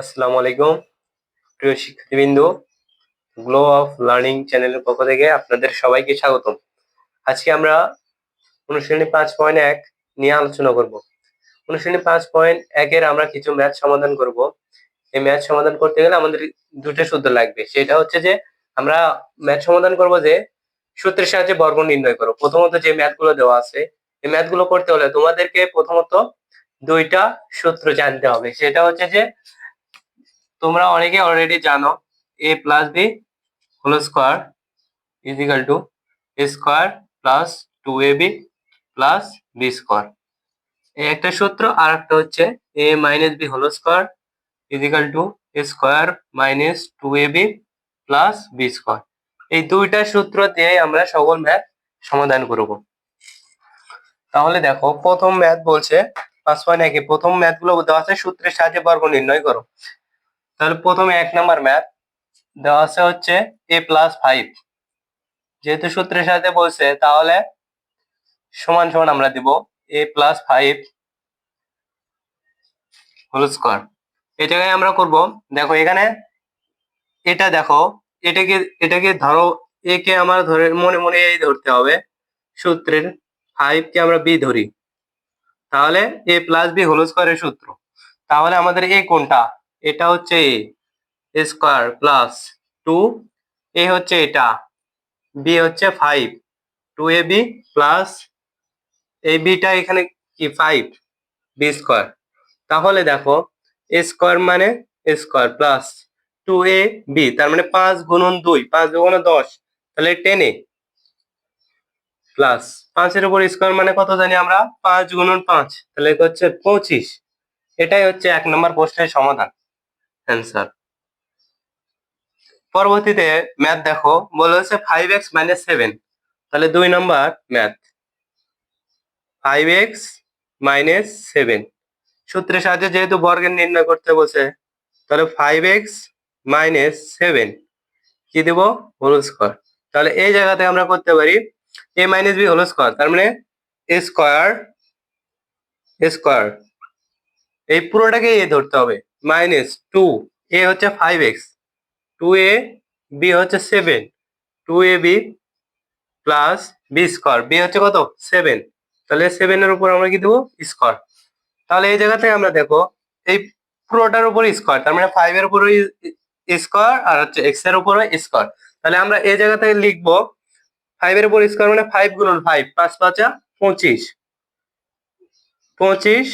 আসসালামু আলাইকুম। প্রিয় শিক্ষার্থীবৃন্দ গ্লো অফ লার্নিং চ্যানেলের পক্ষ থেকে আপনাদের সবাইকে স্বাগতম। আজকে আমরা অনুশ্রেণী পাঁচ পয়েন্ট এক নিয়ে আলোচনা করব। অনুশ্রেণী পাঁচ পয়েন্ট একের আমরা কিছু ম্যাথ সমাধান করব। এই ম্যাথ সমাধান করতে গেলে আমাদের দুটো সূত্র লাগবে। সেটা হচ্ছে যে, আমরা ম্যাথ সমাধান করব যে, সূত্রের সাহায্যে বর্গ নির্ণয় করো। প্রথমত যে ম্যাথগুলো দেওয়া আছে, এই ম্যাথগুলো করতে হলে তোমাদেরকে প্রথমত দুইটা সূত্র জানতে হবে। সেটা হচ্ছে যে তোমরা অনেকে অলরেডি জানো A plus B whole square is equal to A square plus two A B plus B square এই একটা সূত্র আর একটা হচ্ছে A minus B whole square is equal to A square minus two A B plus B square এই দুইটা সূত্র দিয়ে আমরা সকল ম্যাথ সমাধান করব। তাহলে দেখো, প্রথম ম্যাথ বলছে পাঁচ পয়েন্ট একে প্রথম ম্যাথগুলো দেওয়া আছে, সূত্রের সাহায্যে বর্গ নির্ণয় করো। তাহলে প্রথমে এক নাম্বার ম্যাথ দেওয়া আছে হচ্ছে এ প্লাস ফাইভ যেহেতু সূত্রের সাথে বলছে, তাহলে সমান সমান আমরা দিব A plus five whole square এই জায়গায় আমরা করব, দেখো এখানে এটা দেখো, এটাকে এটাকে ধরো এ কে আমার ধরে, মনে মনে এই ধরতে হবে। সূত্রের ফাইভ কে আমরা বি ধরি। তাহলে এ প্লাস বি হোল স্কোয়ারের সূত্র। তাহলে আমাদের এ কোনটা? এটা হচ্ছে A square plus two A হচ্ছে এটা বি হচ্ছে five two A B plus এই বিটা এখানে কি ফাইভ বি স্কোয়ার তাহলে দেখো এ স্কোয়ার মানে A square plus two A B তার মানে পাঁচ গুণন দুই, পাঁচ গুণন দশ, তাহলে টেন এ প্লাস পাঁচের উপর স্কোয়ার মানে কত জানি আমরা? পাঁচ গুণন পাঁচ, তাহলে হচ্ছে পঁচিশ। এটাই হচ্ছে এক নম্বর প্রশ্নের সমাধান। অ্যান্সার পরবর্তীতে ম্যাথ দেখো, বলে হচ্ছে ফাইভ এক্স মাইনাস সেভেন তাহলে দুই নম্বর math five X minus seven সূত্রের সাহায্যে যেহেতু বর্গের নির্ণয় করতে বলছে, তাহলে ফাইভ এক্স মাইনাস সেভেন কি দেবো? হোল স্কোয়ার তাহলে এই জায়গাতে আমরা করতে পারি A minus B whole square তার মানে স্কোয়ার স্কোয়ার এই পুরোটাকে এ ধরতে হবে। মাইনাস টু এ হচ্ছে five X two A B হচ্ছে seven two A B plus B square B হচ্ছে কত? সেভেন তাহলে সেভেনের উপর আমরা কি দেবো? স্কোয়ার তাহলে এই জায়গা থেকে আমরা দেখো, এই পুরোটার উপর স্কোয়ার তার মানে ফাইভ এর উপর স্কোয়ার আর হচ্ছে এক্সের উপরে স্কোয়ার তাহলে আমরা এই জায়গা থেকে লিখব ফাইভ এর উপর স্কোয়ার মানে ফাইভ গুণন ফাইভ পাঁচ পাঁচা পঁচিশ পঁচিশ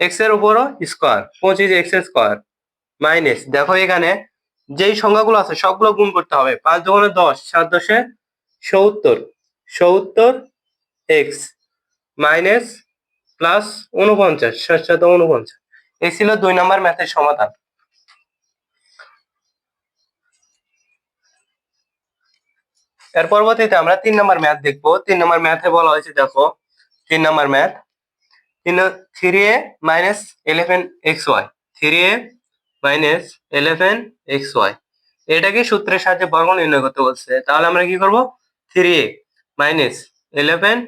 এক্সের উপরও স্কোয়ার পঁচিশ এক্স স্কোয়ার মাইনাস দেখো এখানে যেই সংখ্যাগুলো আছে, সবগুলো গুণ করতে হবে। পাঁচ দোকানে দশ, সাত দশে সত্তর। সত্তর এক্স মাইনাস প্লাস উনপঞ্চাশ সাত সাত উনপঞ্চাশ এই ছিল দুই নম্বর ম্যাথের সমাধান। এর পরবর্তীতে আমরা তিন নম্বর ম্যাথ দেখব। তিন নম্বর ম্যাথে বলা হয়েছে, দেখো, তিন নম্বর ম্যাথ তিন three A minus eleven X Y three A minus eleven X Y এটাকে সূত্রের সাহায্যে বর্গ নির্ণয় করতে বলছে? তাহলে আমরা কি করব? Three A minus eleven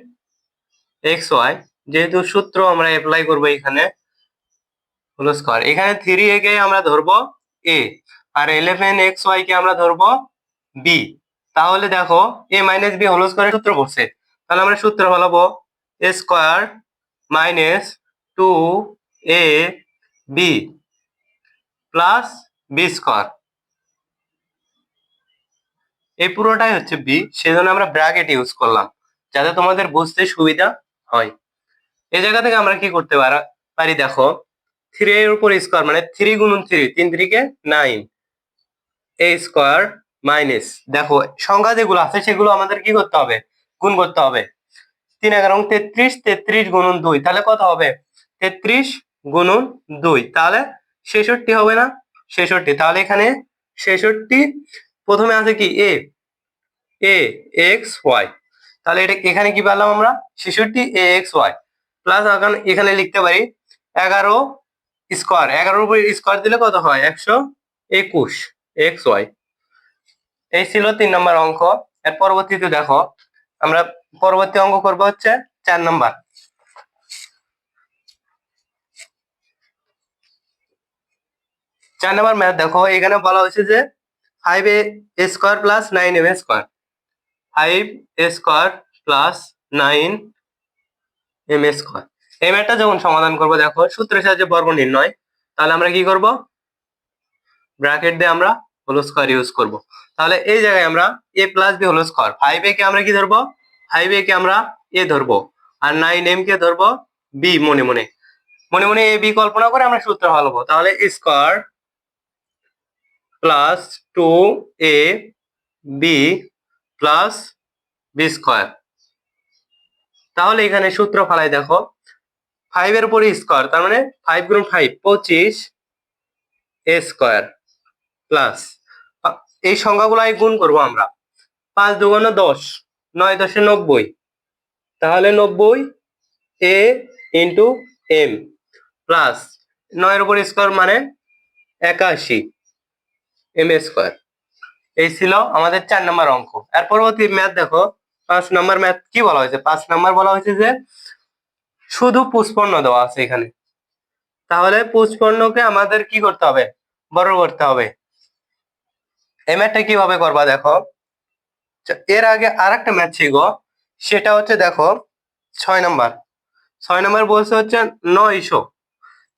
X Y যেহেতু সূত্র আমরা অ্যাপ্লাই করব এখানে হোল স্কোয়ার এখানে থ্রি এ কে আমরা ধরবো এ আর ইলেভেন এক্স ওয়াই কে আমরা ধরবো বি তাহলে দেখো এ মাইনাস বি হোল স্কোয়ারের সূত্র করছে তাহলে আমরা সূত্র বলাবো A square minus two A B plus B square এই পুরোটাই হচ্ছে বি সেজন্য আমরা ব্র্যাকেট ইউজ করলাম, যাতে তোমাদের বুঝতে সুবিধা হয়। এই জায়গা থেকে আমরা কি করতে পারি দেখো থ্রি এর উপর স্কোয়ার মানে থ্রি গুণন থ্রি তিন থ্রিকে নাইন এ স্কোয়ার মাইনাস দেখো সংখ্যা যেগুলো আছে সেগুলো আমাদের কি করতে হবে? গুণ করতে হবে। তিন এগারো তেত্রিশ তেত্রিশ গুণন দুই। তাহলে কত হবে? তেত্রিশ গুণন দুই। তাহলে ছেষট্টি হবে না? ছেষট্টি। তাহলে এখানে ছেষট্টি, প্রথমে আছে কি? এ এ এক্স ওয়াই তাহলে এটা এখানে কি পেলাম আমরা? ছেষট্টি এ এক্স ওয়াই প্লাস এখন এখানে লিখতে পারি এগারো স্কোয়ার এগারোর উপর স্কোয়ার দিলে কত হয়? একশো একুশ এক্স ওয়াই এই ছিল তিন নম্বর অঙ্ক। এর পরবর্তীতে দেখো, আমরা পরবর্তী অঙ্ক করব হচ্ছে চার নম্বর। চার নম্বর ম্যাথ দেখো, এখানে বলা হয়েছে যে five A square plus nine M square five A square plus nine M square এই ম্যাথটা যখন সমাধান করব, দেখো সূত্রের সাহায্যে বর্গ নির্ণয়। তাহলে আমরা কি করব? ব্র্যাকেট দিয়ে আমরা হোল স্কোয়ার ইউজ করব। তাহলে এই জায়গায় আমরা A plus B whole square five A কে আমরা কি ধরবো? ফাইভ এ কে আমরা এ ধরবো আর নাইন এম কে ধরবো বি মনে মনে। মনে মনে এ বি কল্পনা করে আমরা সূত্র হলবো। তাহলে square plus two A B plus B square তাহলে এখানে সূত্র ফালাই দেখো। ফাইভ এর উপরে স্কোয়ার তার মানে ফাইভ গুণ ফাইভ পঁচিশ এ স্কোয়ার প্লাস এই সংখ্যাগুলাই গুণ করব আমরা। পাঁচ দুগুণ দশ। নয় দশে নব্বই। তাহলে নব্বই এ ইন্টু এম প্লাস নয়ের উপর স্কোয়ার মানে একাশি এম স্কোয়ার এই ছিল আমাদের চার নম্বর অঙ্ক। এর পরবর্তী ম্যাথ দেখো, পাঁচ নম্বর ম্যাথ কি বলা হয়েছে? পাঁচ নম্বর বলা হয়েছে যে শুধু পুষ্পন্ন দেওয়া আছে এখানে। তাহলে পুষ্পন্নকে আমাদের কি করতে হবে? বড় করতে হবে। ম্যাথটা কীভাবে করবা দেখো? এর আগে আর একটা ম্যাচ ছিল, সেটা হচ্ছে দেখো, ছয় নাম্বার ছয় নাম্বার বলছে হচ্ছে নয়শো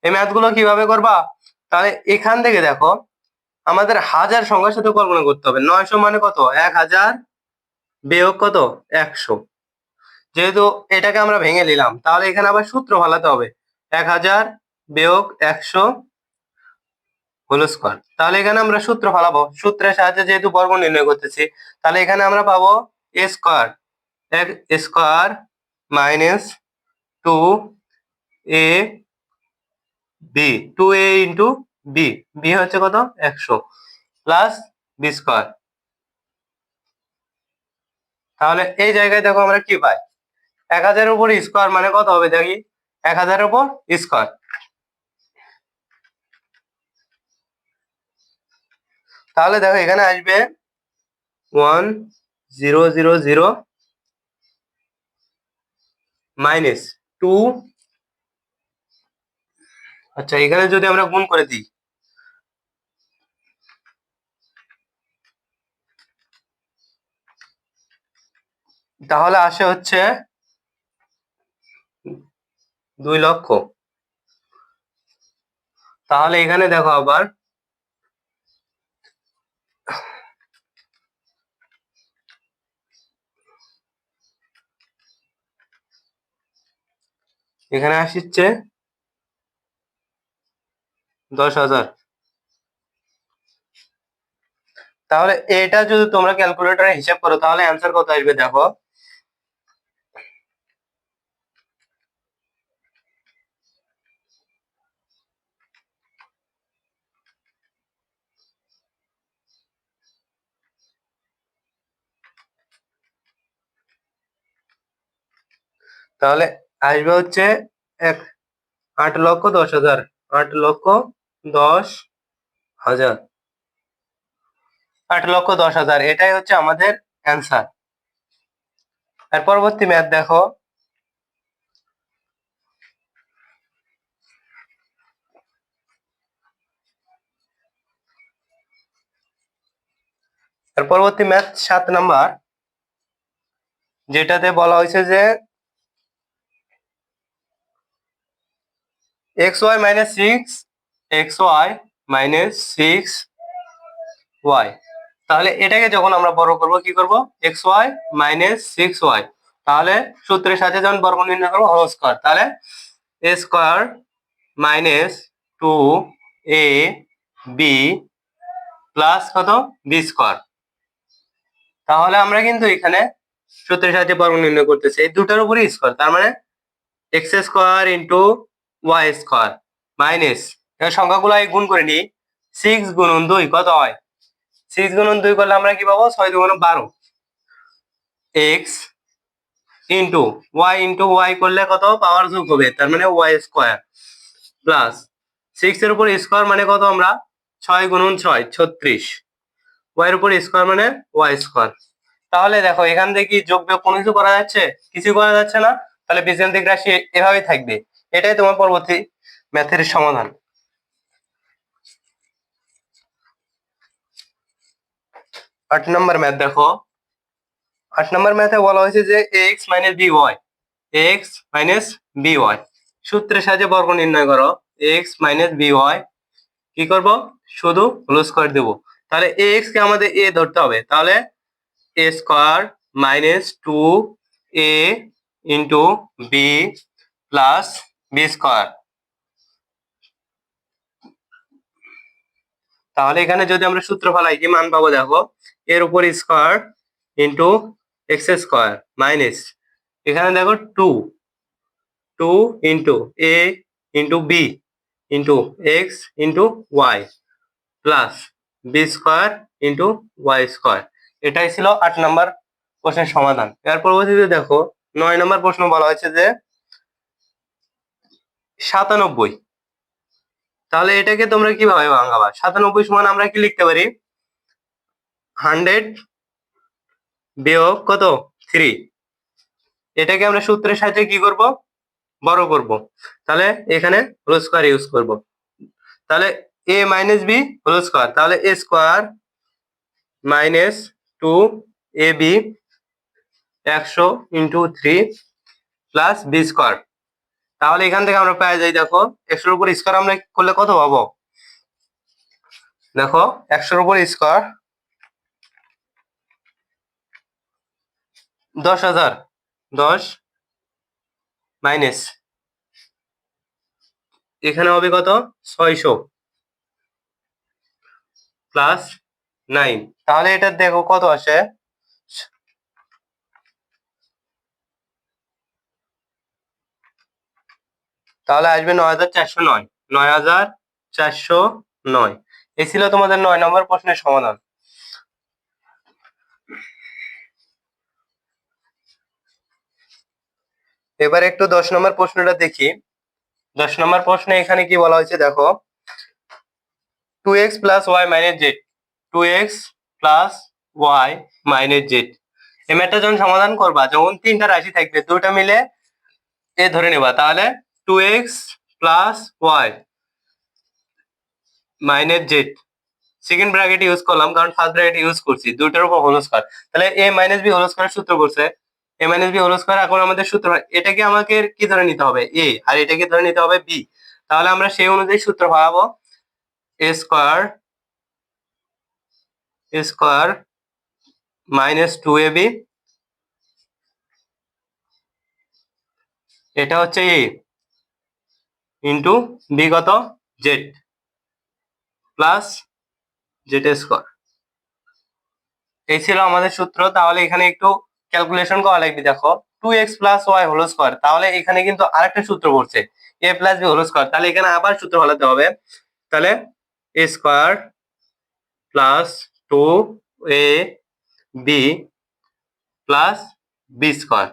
এই ম্যাথগুলো কীভাবে করবা? তাহলে এখান থেকে দেখো, আমাদের হাজার সংখ্যার সাথে কল্পনা করতে হবে। নয়শো মানে কত? এক হাজার বিয়োগ কত? একশো। যেহেতু এটাকে আমরা ভেঙে নিলাম, তাহলে এখানে আবার সূত্র ফালাতে হবে। এক হাজার বিয়োগ একশো হোল স্কোয়ার তাহলে এখানে আমরা সূত্র ফালাবো। সূত্রের সাহায্যে যেহেতু বর্গ নির্ণয় করতেছি, তাহলে এখানে আমরা পাবো এ স্কোয়ার এক square minus two A B two A into B B হচ্ছে কত? একশো প্লাস বি স্কোয়ার তাহলে এই জায়গায় দেখো আমরা কি পাই? এক হাজারের উপর স্কোয়ার মানে কত হবে দেখি? এক হাজারের উপর স্কোয়ার তাহলে দেখো এখানে আসবে one zero zero zero minus two আচ্ছা এখানে যদি আমরা গুণ করে দিই, তাহলে আসে হচ্ছে দুই লক্ষ। তাহলে এখানে দেখো আবার এখানে আসছে দশ হাজার। তাহলে এটা যদি তোমরা ক্যালকুলেটরে হিসাব করো, তাহলে অ্যান্সার কত আসবে দেখো? তাহলে আসবে হচ্ছে এক, আট লক্ষ দশ হাজার, আট লক্ষ দশ হাজার। আট লক্ষ দশ হাজার, এটাই হচ্ছে আমাদের অ্যান্সার আর পরবর্তী ম্যাথ দেখো। পরবর্তী ম্যাথ সাত নাম্বার, যেটাতে বলা হয়েছে যে X Y minus six X Y minus six Y তাহলে এটাকে যখন আমরা বড় করব, কি করব? X Y minus six Y তাহলে সূত্রের সাথে যখন বর্গ নির্ণয় করব হোল স্কোয়ার তাহলে A square minus two A B plus কত? বি স্কোয়ার তাহলে আমরা কিন্তু এখানে সূত্রের সাহায্যে বর্গ নির্ণয় করতেছি। এই দুটার উপরে স্কোয়ার তার মানে X square into Y square minus সংখ্যাগুলো গুণ করে নিই। সিক্স গুণন দুই, কত হয়? সিক্স গুণন দুই করলে আমরা কি পাবো? ছয় দুগুণ বারো। X into Y into Y করলে কত? পাওয়ার যোগ হবে, তার মানে ওয়াই স্কোয়ার প্লাস সিক্স এর উপর স্কোয়ার মানে কত আমরা? ছয় গুণন ছয়, ছত্রিশ। ওয়াই এর উপর স্কোয়ার মানে ওয়াই স্কোয়ার তাহলে দেখো, এখান থেকে যোগ বিয়োগ কোনো কিছু করা যাচ্ছে? কিছু করা যাচ্ছে না। তাহলে বীজগাণিতিক রাশি এভাবেই থাকবে। এটাই তোমার পরবর্তী ম্যাথের সমাধান। আট নম্বর ম্যাথ দেখো। আট নম্বর ম্যাথে বলা হয়েছে যে X minus B Y X minus B Y সূত্রের সাহায্যে বর্গ নির্ণয় করো। এক্স মাইনাস বি ওয়াই কি করব? শুধু হোল স্কোয়ার দেবো। তাহলে এ এক্স কে আমাদের এ ধরতে হবে। তাহলে A square minus two A into B plus B square তাহলে এখানে যদি আমরা সূত্র ফেলাই, কি মান পাবো দেখো? এর উপর square into X square minus এখানে দেখো two two into A into B into X into Y plus B square into Y square এটাই ছিল আট নম্বর প্রশ্নের সমাধান। এর পরবর্তীতে দেখো, নয় নম্বর প্রশ্ন বলা হয়েছে যে সাতানব্বই। তাহলে এটাকে তোমরা কীভাবে ভাঙাবা? সাতানব্বই সমান আমরা কি লিখতে পারি? হান্ড্রেড বিয়োগ কত? থ্রি। এটাকে আমরা সূত্রের সাহায্যে কি করব? বড় করব। তাহলে এখানে হোল স্কোয়ার ইউজ করব। তাহলে A minus B whole square তাহলে A square minus two A B একশো into three plus B square তাহলে এখান থেকে আমরা পেয়ে যাই, দেখো, একশোর উপর স্কোয়ার আমরা করলে কত পাবো? দেখো, একশোর উপর স্কোয়ার দশ হাজার, দশ মাইনাস এখানে হবে কত? ছয়শো প্লাস নাইন তাহলে এটা দেখো কত আসে? তাহলে আসবে নয় হাজার চারশো নয়। নয় হাজার চারশো নয়। এই ছিল তোমাদের নয় নম্বর প্রশ্নের সমাধান। এবার একটু দশ নম্বর প্রশ্নটা দেখি। দশ নম্বর প্রশ্নে এখানে কি বলা হয়েছে দেখো। Two X plus Y minus Z two X plus Y minus Z এই ম্যাথটা যখন সমাধান করবা। যখন তিনটা রাশি থাকবে দুটা মিলে এ ধরে নেবা। তাহলে two X plus Y minus Z second bracket use করলাম, কারণ ফার্স্ট ব্র্যাকেট ইউজ করছি দুটোর উপর হোল স্কয়ার তাহলে A minus B whole square সূত্র করছে A minus B whole square এখন আমাদের সূত্র, এটাকে আমাকে কি ধরে নিতে হবে? এ আর এটাকে ধরে নিতে হবে বি তাহলে আমরা সেই অনুযায়ী সূত্র পাবো A square A square minus two A B এটা হচ্ছে এ ইন্টু বি কত জেড প্লাস জেড স্কোয়ার এই ছিল আমাদের সূত্র। তাহলে এখানে একটু ক্যালকুলেশন করা লাগবে। দেখো two X plus Y whole square তাহলে এখানে কিন্তু আরেকটা সূত্র পড়ছে। A plus B whole square তাহলে এখানে আবার সূত্র ফেলাতে হবে। তাহলে A square plus two A B plus B square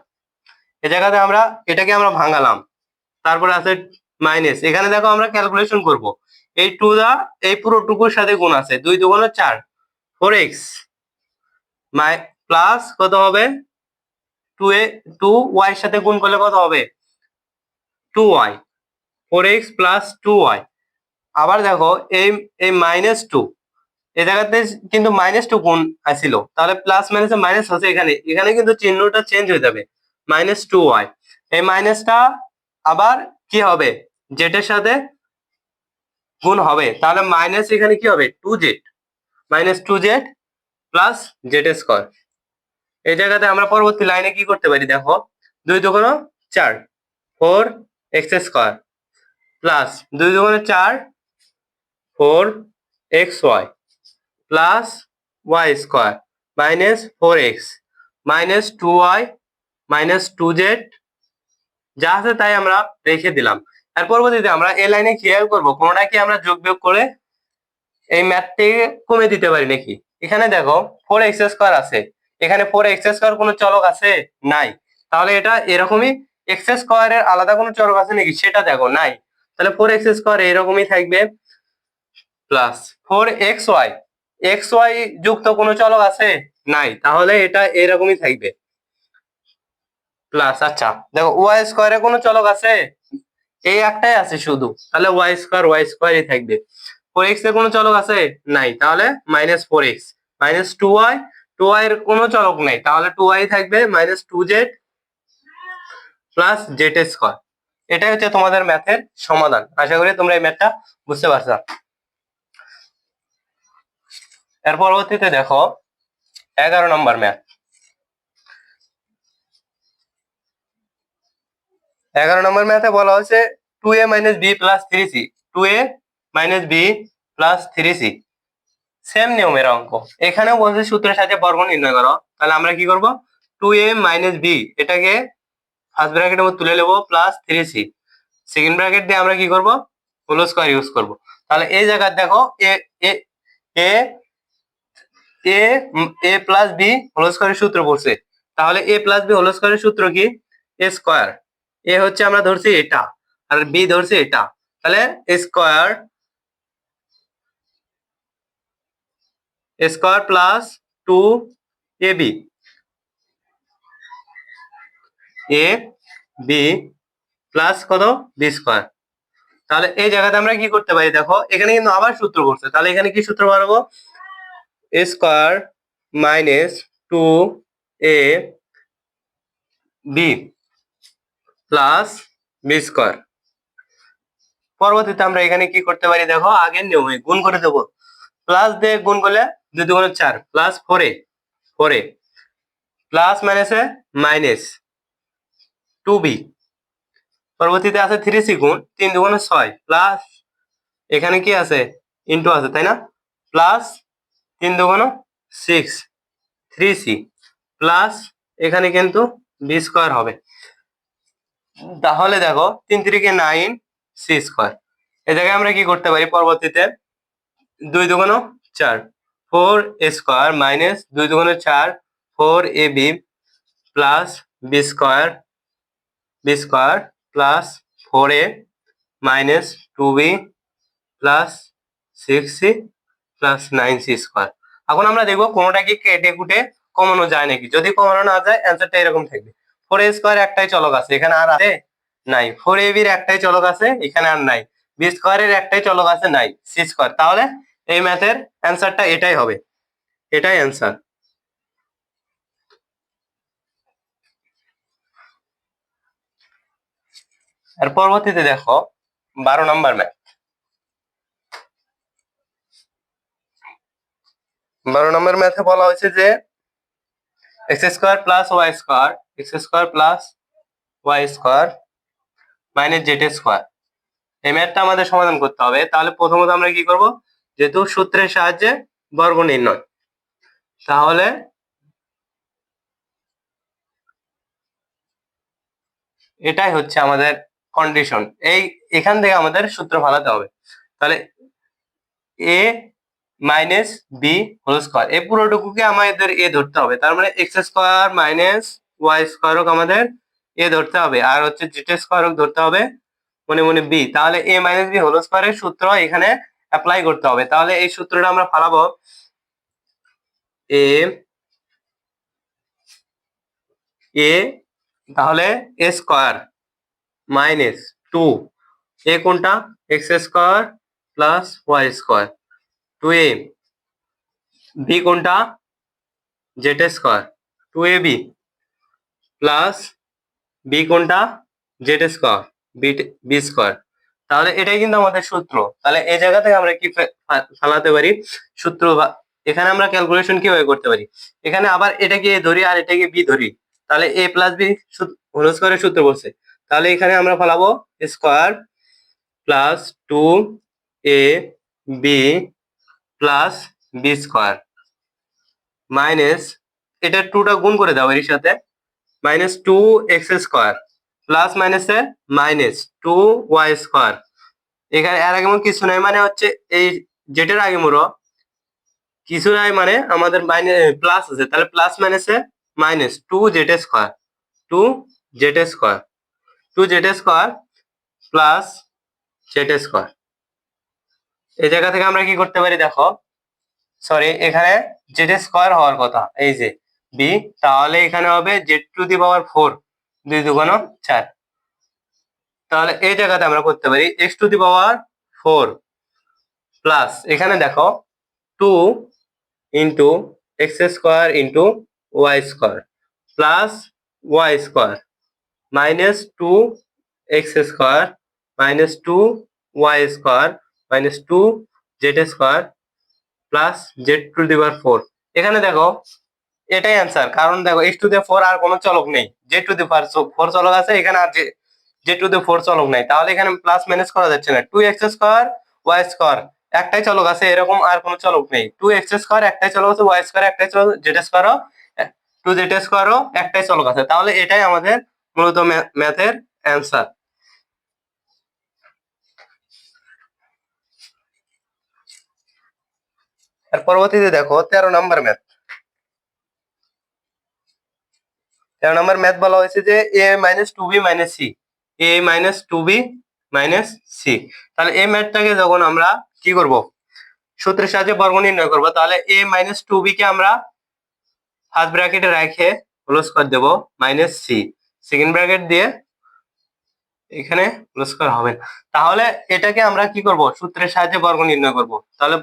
এ জায়গাতে আমরা, এটাকে আমরা ভাঙালাম। তারপরে আছে মাইনাস এখানে দেখো আমরা ক্যালকুলেশন করব। এই টু দা, এই পুরো টুকুর সাথে গুণ আছে। দুই দুগুণ চার। ফোর এক্স মাই প্লাস কত হবে? টু এ টু ওয়াই সাথে গুণ করলে কত হবে? Two Y four X plus two Y আবার দেখো, এই এই মাইনাস টু এই জায়গাতে কিন্তু মাইনাস টু গুণ আসছিল তাহলে প্লাস মাইনাসে মাইনাস হচ্ছে এখানে। এখানে কিন্তু চিহ্নটা চেঞ্জ হয়ে যাবে। মাইনাস টু ওয়াই এই মাইনাসটা আবার কি হবে? জেটের সাথে গুণ হবে। তাহলে মাইনাস এখানে কি হবে? Two Z minus two Z plus Z square এই জায়গাতে আমরা পরবর্তী লাইনে কি করতে পারি দেখো? দুই দুগুণ চার ফোর এক্স স্কোয়ার প্লাস দুই দুগুণ চার four X Y plus Y square minus four X minus two Y minus two Z যা আছে তাই আমরা রেখে দিলাম। আর পরবর্তীতে আমরা এই লাইনে খেয়াল করব? কোনটা কি আমরা যোগ বিয়োগ করে এই ম্যাথটিকে কমে দিতে পারি নাকি? এখানে দেখো ফোর এক্স স্কোয়ার আছে। এখানে ফোর এক্স স্কোয়ার কোনো চলক আছে? নাই। তাহলে এটা এরকমই এক্স স্কোয়ারের আলাদা কোনো চলক আছে নাকি? সেটা দেখো, নাই। তাহলে ফোর এক্স স্কোয়ার এরকমই থাকবে plus four X Y X Y যুক্ত কোনো চলক আছে? নাই। তাহলে এটা এরকমই থাকবে। প্লাস আচ্ছা দেখো ওয়াই স্কোয়ারে কোনো চলক আছে? এই একটাই আছে শুধু। তাহলে ওয়াই স্কোয়ার ওয়াই স্কোয়ারই থাকবে। ফোর এক্সের কোনো চলক আছে? নাই। তাহলে minus four X minus two Y two Y এর কোনো চলক নাই। তাহলে টু ওয়াই থাকবে minus two Z plus Z square এটাই হচ্ছে তোমাদের ম্যাথের সমাধান। আশা করি তোমরা এই ম্যাথটা বুঝতে পারছ। এর পরবর্তীতে দেখো, এগারো নম্বর ম্যাথ এগারো নম্বর ম্যাথে বলা হচ্ছে two A minus B plus three C two A minus B plus three C same নিয়মের অঙ্ক। এখানেও বলছে সূত্রের সাথে বর্গ নির্ণয় করো। তাহলে আমরা কি করব? টু এ মাইনাস বি এটাকে ফার্স্ট ব্র্যাকেটের মধ্যে তুলে নেব plus three C second bracket দিয়ে আমরা কি করব? হোল স্কোয়ার ইউজ করব। তাহলে এই জায়গায় দেখো A A A A plus B whole স্কোয়ারের সূত্র পড়ছে। তাহলে এ প্লাস বি হোল স্কোয়ারের সূত্র কি? এ স্কোয়ার এ হচ্ছে আমরা ধরছি এটা, আর বি ধরছি এটা। তাহলে square square plus two A B. A B plus কত? B square. তাহলে এই জায়গাতে আমরা কি করতে পারি? দেখো, এখানে কিন্তু আবার সূত্র করছে। তাহলে এখানে কি সূত্র বাড়াবো square minus two A B. Plus B square পরবর্তীতে আমরা এখানে কি করতে পারি দেখো? আগের নিয়মে গুণ করে দেবো। প্লাস দিয়ে গুণ করলে দুই দুগুণ চার। প্লাস ফোরে ফোরে প্লাস মাইনাসে মাইনাস টু বি পরবর্তীতে আছে থ্রি সি গুণ। তিন দুগুণ ছয়। প্লাস এখানে কি আছে? ইন্টু আছে, তাই না? প্লাস তিন দুগুণ সিক্স থ্রি সি প্লাস এখানে কিন্তু বি স্কোয়ার হবে। তাহলে দেখো, তিন তিরিকে নাইন, সি স্কোয়ার। এ জায়গায় আমরা কি করতে পারি পরবর্তীতে? দুই দুগুণ চার, ফোর এ স্কোয়ার মাইনাস দুই দুগুণ চার, four A B plus B square B square plus four A minus two B plus six C plus nine C square. এখন আমরা দেখব কোনোটা কি কেটে কুটে কমানো যায় নাকি। যদি কমানো না যায় অ্যান্সারটা এরকম থাকবে। ফোর এ স্কোয়ার একটাই চলক আছে, এখানে আর আছে নাই। ফোর এ বির একটাই চলক আছে, এখানে আর নাই। বি স্কোয়ারের একটাই চলক আছে, নাই। সি স্কোয়ার তাহলে এই ম্যাথের অ্যান্সারটা এটাই হবে। এটাই অ্যান্সার এর পরবর্তীতে দেখো, বারো নম্বর ম্যাথ বারো নম্বর ম্যাথে বলা হয়েছে যে X square plus Y square X square plus Y square minus Z square এই ম্যাথটা আমাদের সমাধান করতে হবে। তাহলে প্রথমত আমরা কি করব? যেহেতু সূত্রের সাহায্যে বর্গ নির্ণয়। তাহলে এটাই হচ্ছে আমাদের কন্ডিশন এই এখান থেকে আমাদের সূত্র ফালাতে হবে। তাহলে A minus B whole square এই পুরোটুকুকে আমাদের এ ধরতে হবে। তার মানে X square minus Y square আমাদের এ ধরতে হবে। আর হচ্ছে জেড স্কোয়ার ধরতে হবে মনে মনে বি তাহলে এ মাইনাস বি হোল স্কোয়ারের সূত্র এখানে অ্যাপ্লাই করতে হবে। তাহলে এই সূত্রটা আমরা ফালাবো। এ এ তাহলে A square minus two A কোনটা? X square plus Y square two A B কোনটা? Z square two A B plus B কোনটা? Z square B B square তাহলে এটাই কিন্তু আমাদের সূত্র। তাহলে এই জায়গা থেকে আমরা কি ফালাতে পারি? সূত্র এখানে আমরা ক্যালকুলেশন কীভাবে করতে পারি? এখানে আবার এটাকে A ধরি আর এটাকে বি ধরি। তাহলে এ প্লাস বি হোল স্কোয়ারের সূত্র বলছে। তাহলে এখানে আমরা ফলাবো square plus two A B plus B square minus এটা টুটা গুণ করে দাও এর সাথে। Minus two X square plus মাইনাসে মাইনাস টু ওয়াই স্কোয়ার এখানে এর আগে কিছু নাই মানে হচ্ছে এই যেটার আগে মোরো কিছু নাই মানে আমাদের মাইনাস প্লাস আছে। তাহলে প্লাস মাইনাসে minus two Z square two Z square two Z square plus Z square এই জায়গা থেকে আমরা কি করতে পারি, দেখো সরি এখানে জেড স্কোয়ার হওয়ার কথা, এই যে বি তাহলে এখানে হবে z to the power four দুই দুগুণ চার। তাহলে এই জায়গাতে আমরা করতে পারি x to the power four plus এখানে দেখো two into x square into y square plus y square minus two x square minus two y square minus two z square plus z to the power four এখানে দেখো এটাই answer কারণ দেখো x to the four আর কোনো চলক নেই। Z to the four চলক আছে, এখানে আর যে জেড টু দি ফোর চলক নাই। তাহলে এখানে প্লাস মাইনাস করা যাচ্ছে না। Two x square y square একটাই চলক আছে, এরকম আর কোনো চলক নেই। টু এক্স স্কোয়ার একটাই চলক আছে ওয়াই স্কোয়ার একটাই চলক জেড স্কোয়ারও টু জেড স্কোয়ারও একটাই চলক আছে। তাহলে এটাই আমাদের মূলত ম্যাথের অ্যান্সার এর পরবর্তীতে দেখো, তেরো নাম্বার ম্যাথ তেরো নম্বর ম্যাথ বলা হয়েছে যে a minus two b minus c a minus two b minus c তাহলে এই ম্যাথটাকে যখন আমরা কি করব? সূত্রের সাহায্যে বর্গ নির্ণয় করব, তাহলে এ মাইনাস টু বি কে আমরা ফার্স্ট ব্র্যাকেটে রেখে ক্লোজ করে দেবো মাইনাস সি সেকেন্ড ব্র্যাকেট দিয়ে এখানে ক্লোজ করা হবে তাহলে এটাকে আমরা কি করব? সূত্রের সাহায্যে বর্গ নির্ণয় করব। তাহলে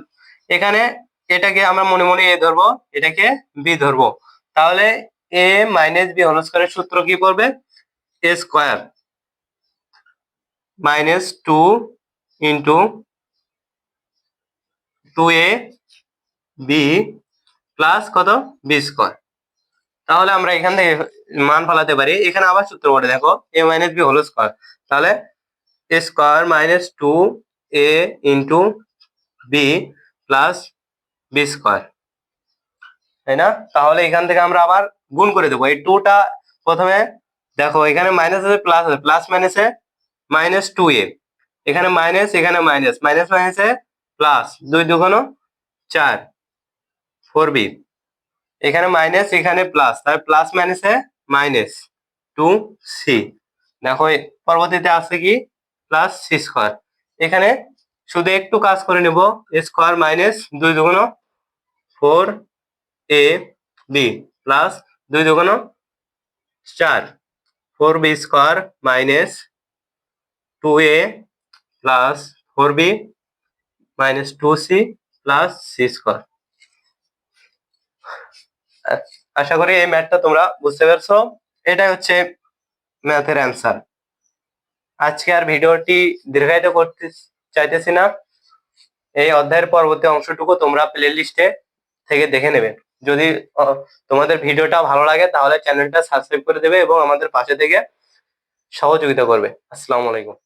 এখানে এটাকে আমরা মনে মনে এ ধরবো, এটাকে বি ধরবো। তাহলে এ মাইনাস বি হোল স্কোয়ারের সূত্র কি পড়বে? A square minus two into two a b plus কত? বি স্কোয়ার তাহলে আমরা এখান থেকে মান ফলাতে পারি। এখানে আবার সূত্র পড়ে, দেখো a minus b whole square তাহলে a square minus two a into b plus b square তাই না? তাহলে এখান থেকে আমরা আবার গুণ করে দেবো। এই টুটা প্রথমে দেখো, এখানে মাইনাস আছে প্লাস আছে। প্লাস মাইনাসে মাইনাস টু এ এখানে মাইনাস এখানে মাইনাস মাইনাস মাইনাসে প্লাস দুই দুগুণ চার। ফোর বি এখানে মাইনাস এখানে প্লাস তাহলে প্লাস মাইনাসে মাইনাস টু সি দেখো পরবর্তীতে আছে কি? প্লাস সি স্কোয়ার এখানে শুধু একটু কাজ করে নেব। স্কোয়ার মাইনাস দুই দুগুণ ফোর এ বি প্লাস দুই দুগুণ চার। Four b square minus two a plus four b minus two c plus c square আশা করি এই ম্যাথটা তোমরা বুঝতে পারছ। এটাই হচ্ছে ম্যাথের অ্যান্সার আজকে আর ভিডিওটি দীর্ঘায়িত করতে চাইতেছি না। এই অধ্যায়ের পরবর্তী অংশটুকু তোমরা প্লে লিস্টে থেকে দেখে নেবে। যদি তোমাদের ভিডিওটা ভালো লাগে, তাহলে চ্যানেলটা সাবস্ক্রাইব করে দেবে এবং আমাদের পাশে থেকে সহযোগিতা করবে। আসসালামু আলাইকুম।